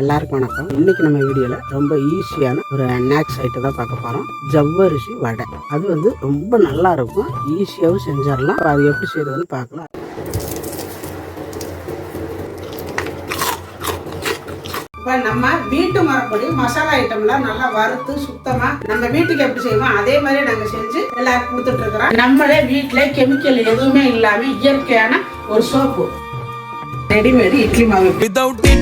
எல்லாருக்கும் வணக்கம். இன்னைக்கு நம்ம வீடியோல ரொம்ப ஈஸியான ஒரு ஸ்நாக்ஸ் ஐட்டம் தான் பார்க்க போறோம். ஜவ்வரிசி வடை. அது வந்து ரொம்ப நல்லா இருக்கும். ஈஸியாகவும் செஞ்சிடலாம். அது எப்படி செய்யறதுன்னு பார்க்கலாம். இப்போ நம்ம வீட்டு மரப்படி மசாலா ஐட்டம்லாம் நல்லா வறுத்து சுத்தமா நம்ம வீட்டுக்கு எப்படி செய்வோம் அதே மாதிரி நாங்க செஞ்சு எல்லாருக்கும் கொடுத்துட்டு இருக்கிறோம். நம்மளே வீட்டுல கெமிக்கல் எதுவுமே இல்லாம இயற்கையான ஒரு சோப்பு ரெடிமேடு இட்லி மாவு. Without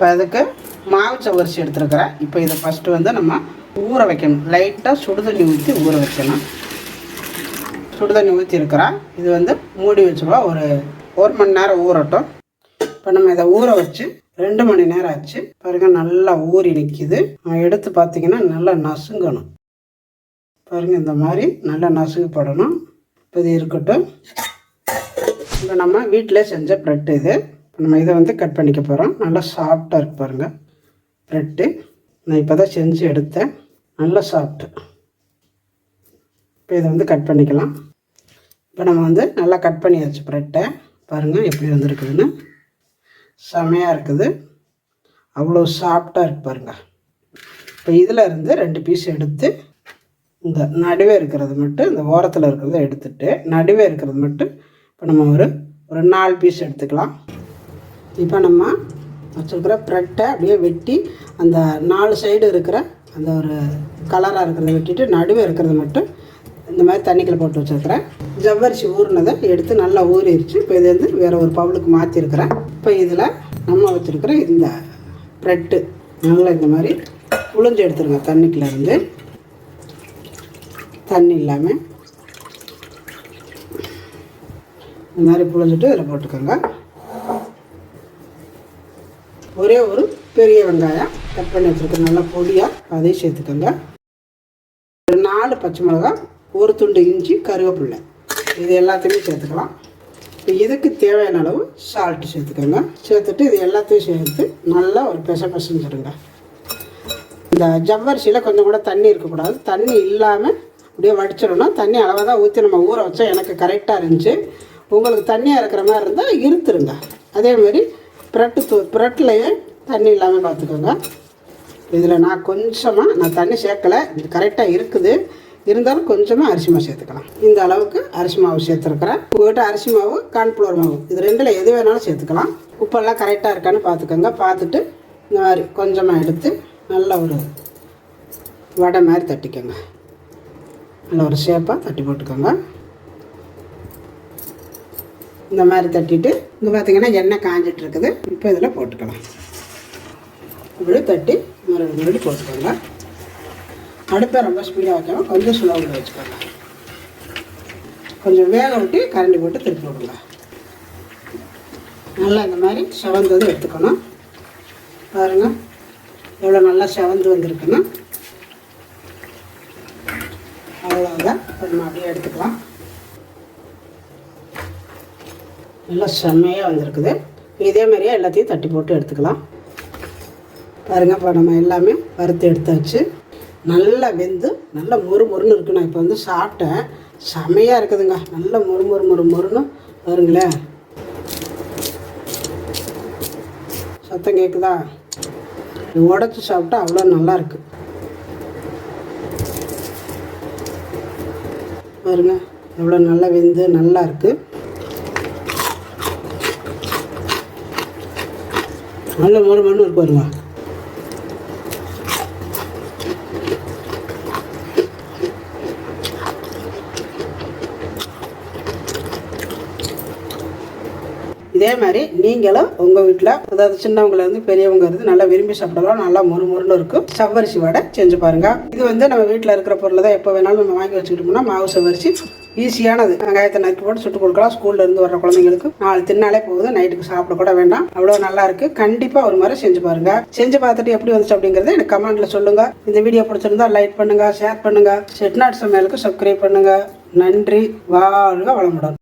இப்போ அதுக்கு மாவு சவரிசி எடுத்துருக்கிறேன். இப்போ இதை ஃபஸ்ட்டு வந்து நம்ம ஊற வைக்கணும். லைட்டாக சுடுதண்ணி ஊற்றி ஊற வைக்கணும் சுடுதண்ணி ஊற்றி இருக்கிறேன். இது வந்து மூடி வச்சுருவா. ஒரு ஒரு மணி நேரம் ஊறட்டும். இப்போ நம்ம இதை ஊற வச்சு ரெண்டு மணி நேரம் ஆச்சு. பாருங்க நல்லா ஊறி நிற்கிது எடுத்து பார்த்தீங்கன்னா நல்லா நசுங்கணும். பாருங்க இந்த மாதிரி நல்லா நசுங்கப்படணும் இப்போ இது இருக்கட்டும். இப்போ நம்ம வீட்டிலே செஞ்ச ப்ரெட் இது. நம்ம இதை வந்து கட் பண்ணிக்க போகிறோம் நல்லா சாஃப்டாக இருக்கு பாருங்கள் ப்ரெட்டு நான் இப்போ தான் செஞ்சு எடுத்தேன். நல்லா சாஃப்ட்டு இப்போ இதை வந்து கட் பண்ணிக்கலாம். இப்போ நம்ம வந்து நல்லா கட் பண்ணியாச்சு ப்ரெட்டை பாருங்கள் எப்படி வந்துருக்குதுன்னு. செமையாக இருக்குது. அவ்வளோ சாஃப்டாக இருக்கு பாருங்கள் இப்போ இதில் இருந்து ரெண்டு பீஸ் எடுத்து இந்த நடுவே இருக்கிறது மட்டும் இந்த ஓரத்தில் இருக்கிறத எடுத்துட்டு நடுவே இருக்கிறது மட்டும் இப்போ நம்ம ஒரு ஒரு நாலு பீஸ் எடுத்துக்கலாம். இப்போ நம்ம வச்சுருக்கிற ப்ரெட்டை அப்படியே வெட்டி அந்த நாலு சைடு இருக்கிற அந்த ஒரு கலராக இருக்கிறத வெட்டிட்டு நடுவே இருக்கிறத மட்டும் இந்த மாதிரி தண்ணிக்கில் போட்டு வச்சுருக்கிறேன். ஜவ்வரிசி ஊறினதை எடுத்து நல்லா ஊறிடுச்சு இப்போ இது வந்து வேறு ஒரு பவுலுக்கு மாற்றிருக்கிறேன் இப்போ இதில் நம்ம வச்சுருக்கிற இந்த ப்ரெட்டு நல்லா இந்த மாதிரி உளிஞ்சு எடுத்துருங்க தண்ணிக்குள்ள இருந்து. தண்ணி இல்லாமல் இந்த மாதிரி புழிஞ்சிட்டு இதில் போட்டுக்கோங்க. ஒரே ஒரு பெரிய வெங்காயம் கட் பண்ணி வச்சுருக்கேன். நல்லா பொடியாக அதையும் சேர்த்துக்கோங்க. ஒரு நாலு பச்சை மிளகாய் ஒரு துண்டு இஞ்சி கருவேப்பில்லை இது எல்லாத்தையுமே சேர்த்துக்கலாம். இப்போ இதுக்கு தேவையான அளவு சால்ட்டு சேர்த்துக்கோங்க. சேர்த்துட்டு இது எல்லாத்தையும் சேர்த்து நல்லா ஒரு பெச பெசஞ்சிருங்க. இந்த ஜவ்வரிசியில் கொஞ்சம் கூட தண்ணி இருக்கக்கூடாது. தண்ணி இல்லாமல் அப்படியே வடிச்சிடணும் தண்ணி அளவாக தான் ஊற்றி நம்ம ஊற வச்சா எனக்கு கரெக்டாக இருந்துச்சு. உங்களுக்கு தண்ணியாக இருக்கிற மாதிரி இருந்தால் இருத்துருங்க. அதேமாரி ப்ரெட்டு தூ ப்ரெட்லேயே தண்ணி இல்லாமல் பார்த்துக்கோங்க. இதில் நான் கொஞ்சமாக நான் தண்ணி சேர்க்கலை. இது கரெக்டாக இருக்குது. இருந்தாலும் கொஞ்சமாக அரிசி மாவு சேர்த்துக்கலாம். இந்த அளவுக்கு அரிசி மாவு சேர்த்துருக்குறேன். உங்கள்கிட்ட அரிசி மாவு கார்ன்ஃப்ளவர் மாவு இது ரெண்டில் எது வேணாலும் சேர்த்துக்கலாம். உப்பெல்லாம் கரெக்டாக இருக்கான்னு பார்த்துக்கோங்க. பார்த்துட்டு இந்த மாதிரி கொஞ்சமாக எடுத்து நல்ல ஒரு வடை மாதிரி தட்டிக்கோங்க. நல்ல ஒரு ஷேப்பாக தட்டி போட்டுக்கோங்க. இந்த மாதிரி தட்டிட்டு இங்கே பார்த்தீங்கன்னா எண்ணெய் காஞ்சிட்டு இருக்குது இப்போ இதில் போட்டுக்கலாம். இப்படி தட்டி மறுபடி மறுபடியும் போட்டுக்கோங்க. அடுப்பை ரொம்ப ஸ்பீடாக வைக்காமல் கொஞ்சம் ஸ்லோவில் வச்சுக்கோங்க. கொஞ்சம் வேக விட்டு கரண்டி போட்டு திருப்பி விடுங்க. நல்லா இந்த மாதிரி செவந்தது எடுத்துக்கணும். பாருங்கள் எவ்வளோ நல்லா செவந்து வந்திருக்குன்னு. அவ்வளோதான் கொஞ்சம் அப்படியே எடுத்துக்கலாம். நல்லா செம்மையாக வந்திருக்குது. இதே மாதிரியே எல்லாத்தையும் தட்டி போட்டு எடுத்துக்கலாம். பாருங்கள் இப்போ நம்ம எல்லாமே வறுத்து எடுத்தாச்சு. நல்லா வெந்து நல்லா மொறு மொறுன்னு இருக்கு. நான் இப்போ வந்து சாப்பிட்டேன். செமையாக இருக்குதுங்க. நல்லா மொறு மொறு மொறு மொறுன்னு வருங்களேன் சத்தம் கேட்குதா உடச்சி சாப்பிட்டா அவ்வளோ நல்லா இருக்கு. பாருங்க எவ்வளோ நல்லா வெந்து நல்லா இருக்குது நல்ல மொறு மொறு இருக்கு பாருங்க இதே மாதிரி நீங்களும் உங்கள் வீட்டில் அதாவது சின்னவங்கள இருந்து பெரியவங்க இருந்து நல்லா விரும்பி சாப்பிடலாம். நல்லா மொறு மொறுன்னு இருக்கும். சவ்வரிசி வடை செஞ்சு பாருங்கள் இது வந்து நம்ம வீட்டில் இருக்கிற பொருளை தான் எப்போ வேணாலும் நம்ம வாங்கி வச்சுக்கிட்டோம்னா மாவு சவ்வரிசி ஈஸியானது. வெங்காயத்தை நறுக்கி போட்டு சுட்டு கொடுக்கலாம். ஸ்கூல்ல இருந்து வர்ற குழந்தைங்களுக்கு நாலு தின்னாலே போகுது. நைட்டுக்கு சாப்பிட கூட வேண்டாம். அவ்வளோ நல்லா இருக்கு. கண்டிப்பா ஒரு முறை செஞ்சு பாருங்க. செஞ்சு பார்த்துட்டு எப்படி வந்துச்சு அப்படிங்கறத எனக்கு கமெண்ட்ல சொல்லுங்க. இந்த வீடியோ பிடிச்சிருந்தா லைக் பண்ணுங்க ஷேர் பண்ணுங்க. செட்நாட் சமையலுக்கு சப்ஸ்கிரைப் பண்ணுங்க. நன்றி. வாழ்க வளமுடன்.